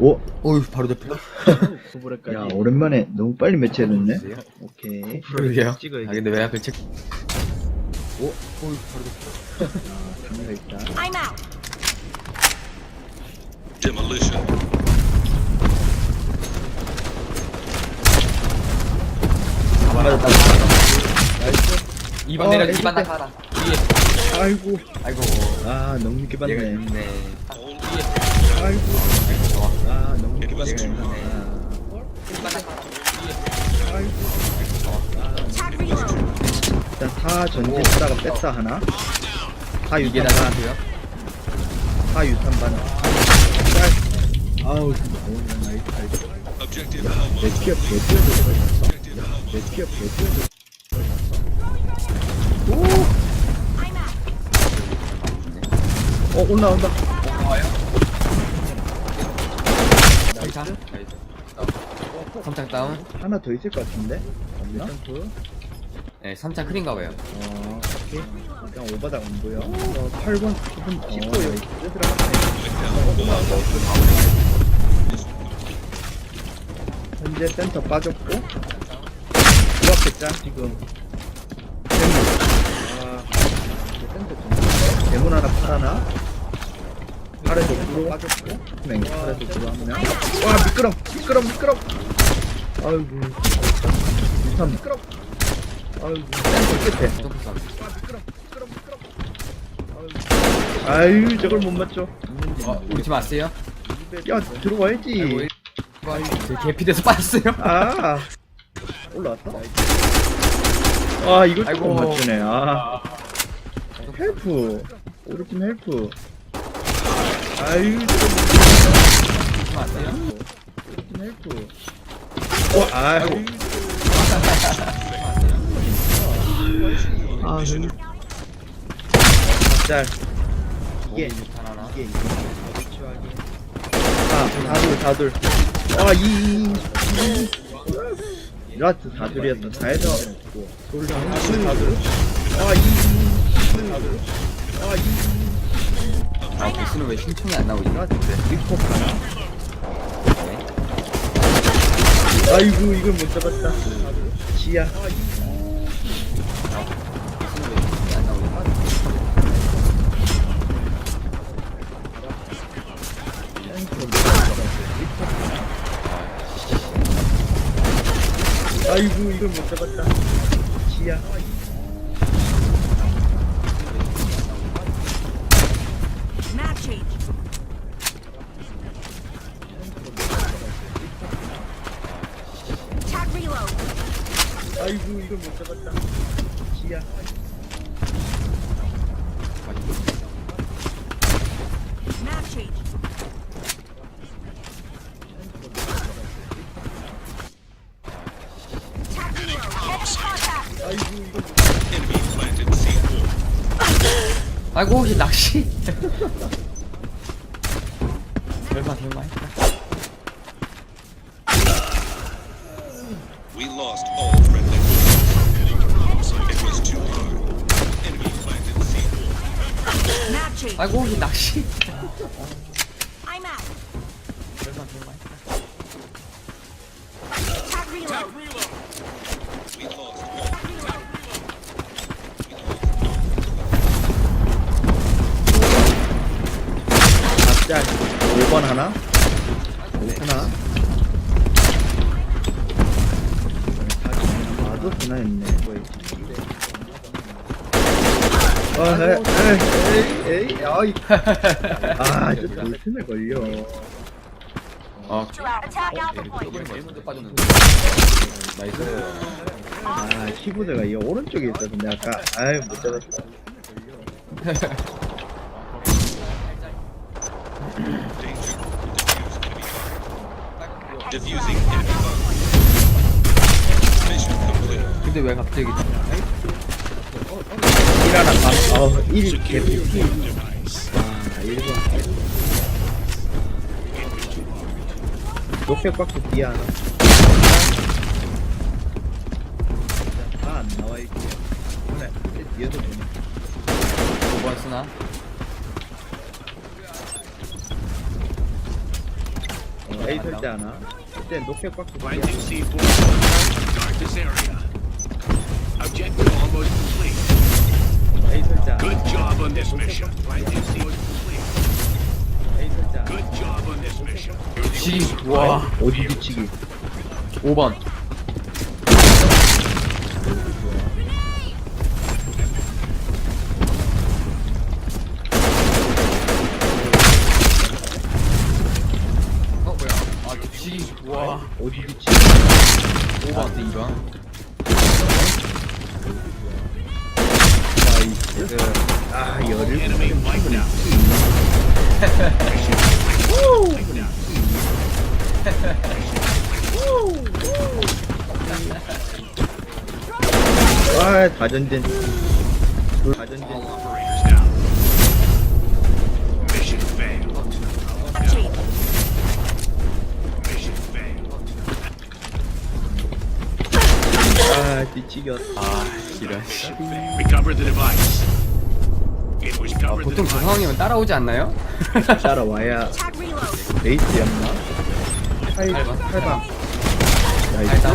오, 어휴 바로 대표 구부레까지. 야 오랜만에 너무 빨리 매치해줬네. 오케이. 그러게요 찍어야겠다. 아 근데 왜 하필 책 오, 어이 바로 카메라 있다. I'm out. Demolition. 맞았다 나이스. 2번 어, 내려 애들 2번 때. 나가라 위에 아이고, 아이고 아 너무 늦게 얘가 봤네. 있네 좋 아아 너무. 일단 사 전진하다가 뺐다 하나. 사 이게 유탄 반, 나가고요 사 유탄 반. 짤. 아우. 내개 뛰어들어 있었어. 내개 뛰어들어. I'm out. 어 올라온다. 삼창 삼창 다운 하나 더 있을 것 같은데? 없나? 네 삼창 크린가 봐요 어, 오케이. 그냥 오바닥 안 보여. 어, 8번, 9번, 10번 여기 들어갔네. 현재 센터 빠졌고. 들어갔겠자, 지금. 대문. 아, 이제 센터 좀. 대문 하나 팔아나? 팔에서 들어 빠졌고. 맹, 팔에서 들어 한 명. 와, 미끄럼! 미끄럼, 미끄럼! 아이고. 일단 미끄럼! 아이고, 센터 끝에. 아유 저걸 못 맞죠 어 우리 팀 왔어요? 야 들어와야지 일- 저 개피돼서 빠졌어요 아 올라왔어? 아 이걸 아이고. 못 맞추네 아 헬프 우리 팀 헬프 아유 팀 헬프 어 아유. 아 너무 짤. 이게 이게. 이게 아 다둘 다둘 아이 라트 다둘이었어 다해서 다둘 다둘 아이 다둘 아이 아 보스는 왜 신청이 안 나오지? 리포 하나 아이고 이걸 못 잡았다 지야? 아이고 이걸 못 잡았다 지야 아이고 이걸 못 잡았다 지야 Map change. Contact. 아이고 이걸 못 Enemy planted C4. 아이고 혹시 낚시 설마 설마 했다 We lost all 아이고 혹시 낚시. 짭 5번 하나 5 하나 나도 하나 했네. 거의 어, 에이, 에이, 에이, 아이. 아, 저 돌틈에 걸려. 어 Attack Alpha Point. 제일 먼저 빠졌는데 나이스 아, 키보드가 이 오른쪽에 내가 아까, 아유, 못 잡았어. Defusing enemy bomb. Mission complete. 근데 왜 갑자기 일 하나 반, 어, 1 개피. 아, 1번. 녹색 박스 뒤에 하나. 다안 나와 있고. 그래, 뒤에서 보네. 5번 쓰나? 어, A 설때 하나. 그때 녹색 박스 두 개. Planting C4. Guard this area. Objective almost complete. 하나. Good job on this mission. Planting C4 complete. A 설때 하나. Good job on this mission. 지, 와. 어디 뒤치기. 5번. 어, 뭐야. 아, 지, 와. 어디 뒤치기. 5번, 2번. 나이스. 아, 열을. 와, 다전진. 다전진. 아, 뒤치기였다. 아, 이런. Mission failed. Recover the device. It was 아, covered the 보통 저 device. 상황이면 따라오지 않나요? 따라와야 Tag reload. 레이스였나? 8, 팔번. 8방. 일단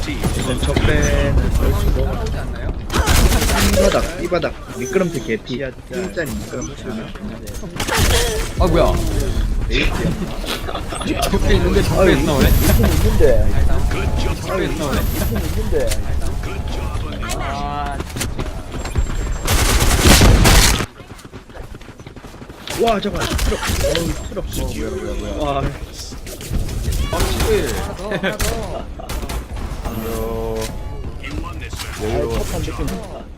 나이스. 이건 적배는 걸치고. 따라오지 않나요? 이 바닥, 이 바닥. 미끄럼틀 개피. 일자리 미끄럼틀. 아, 뭐야. 적배 있는데 적배에서 나오네. 있는데. Good job. 적배에서 나오네. 있는데. On this. 아, 와, 잠깐. 트럭. 어우, 트럭. 어, 뭐야, 뭐야, 뭐야. 와, 아, this match. 아, 첫판 느낌.